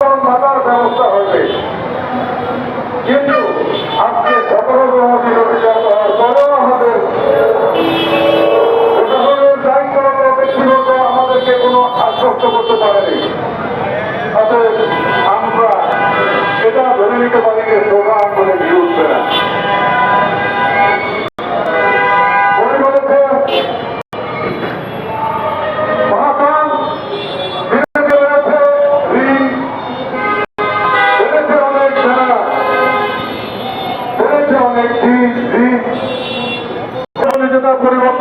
মাতার ব্যবস্থা হয়েছে। কিন্তু আজকে সতেরো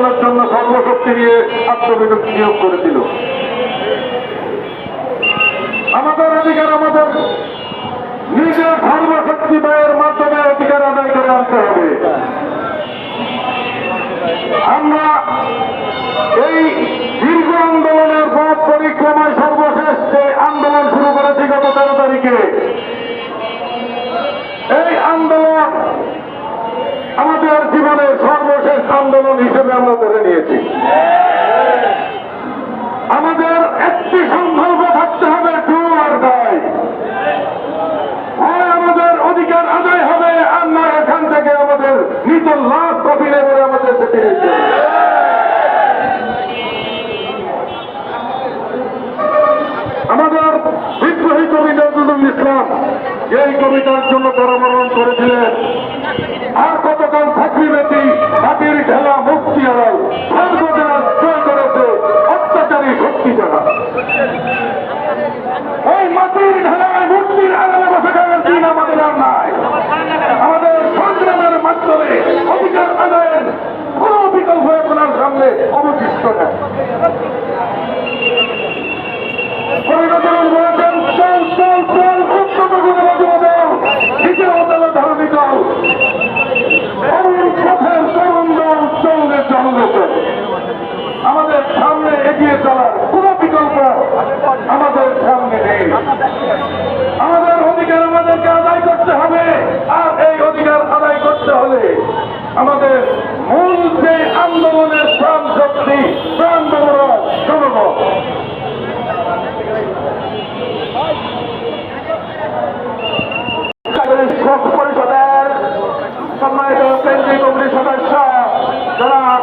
পরিবর্তনের জন্য সর্বশক্তি নিয়ে আত্মবিরোধ নিয়োগ করেছিল আমাদের অধিকার আমাদের নিজের সর্বশক্তি ব্যয়ের মাধ্যমে অধিকার আদায় করে আনতে হবে আমরা এই দীর্ঘ আন্দোলনের পথ পরিক্রমায় সর্বশেষ যে আন্দোলন শুরু করেছি গত তেরো তারিখে এই আন্দোলন আমাদের জীবনের সর্বশেষ আন্দোলন হিসেবে আমরা ধরে নিয়েছি। আমাদের একটি সংকল্প থাকতে হবে টু আর ডাই হয় আমাদের অধিকার আদায় হবে, আর না এখান থেকে আমাদের নিত লাশ কপিলে করে আমাদের সেটি আমাদের বিদ্রোহী কবি নজরুল ইসলাম এই কবিতার জন্য পরামর্শ করেছিলেন, আর কতকাল থাকবি বেটি চললে চললে চল আমাদের সামনে এগিয়ে চলার কোন বিকল্প আমাদের সামনে নেই আমাদের অধিকার আমাদেরকে আদায় করতে হবে আর এই অধিকার আদায় করতে হলে আমাদের মূল যে আন্দোলনের প্রাণ শক্তি প্রাণ জনগণ জনগণ শিক্ষক পরিষদের সম্মানিত কেন্দ্রীয় কমিটির সদস্য জনাব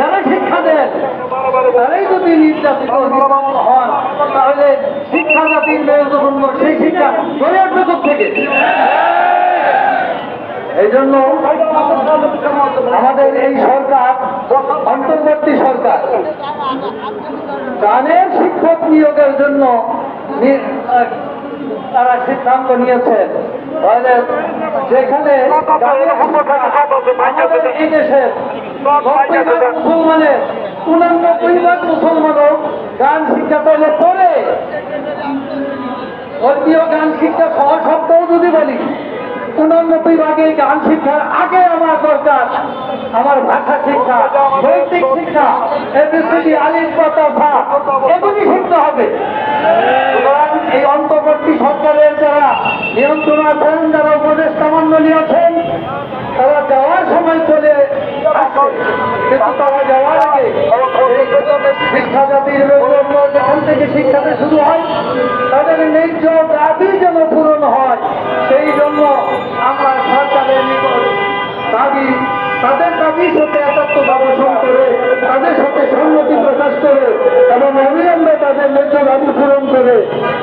যারা শিক্ষা দেন, তারাই যদি নির্যাতিত হন, তাহলে শিক্ষা জাতির মেরুদণ্ড সেই শিক্ষা চলে আসবে থেকে এই জন্য আমাদের এই সরকার, অন্তর্বর্তী সরকার গানের শিক্ষক নিয়োগের জন্য তারা সিদ্ধান্ত নিয়েছেন তাহলে যেখানে এই দেশের মুসলমানের উনানব্বই ভাগ মুসলমানও গান শিক্ষা তাহলে পড়ে ধর্মীয় গান শিক্ষা সহ শব্দও যদি বলি উনানব্বই ভাগে গান শিক্ষার আগে আমার দরকার। আমার ভাষা শিক্ষা নৈতিক শিক্ষা এবিসিডি আলিম কথা এগুলি শিখতে হবে। এই নিয়ন্ত্রণ আছেন যারা উপদেষ্টা মন্ডলী আছেন, তারা যাওয়ার সময় চলে তারা শিক্ষা থেকে শিক্ষাতে শুরু হয়, তাদের ন্যায্য দাবি যেন পূরণ হয়, সেই জন্য আমরা সরকারের দাবি, তাদের একাত্মতা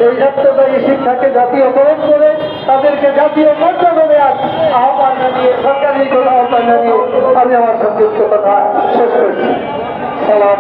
এই যাত্রাবাহী শিক্ষাকে জাতীয়করণ করে তাদেরকে জাতীয় মর্যাদা দেওয়ার আহ্বান জানিয়ে, সরকারি কোনো আহ্বান জানিয়ে আমি আমার সংযুক্ত কথা শেষ করছি। সালাম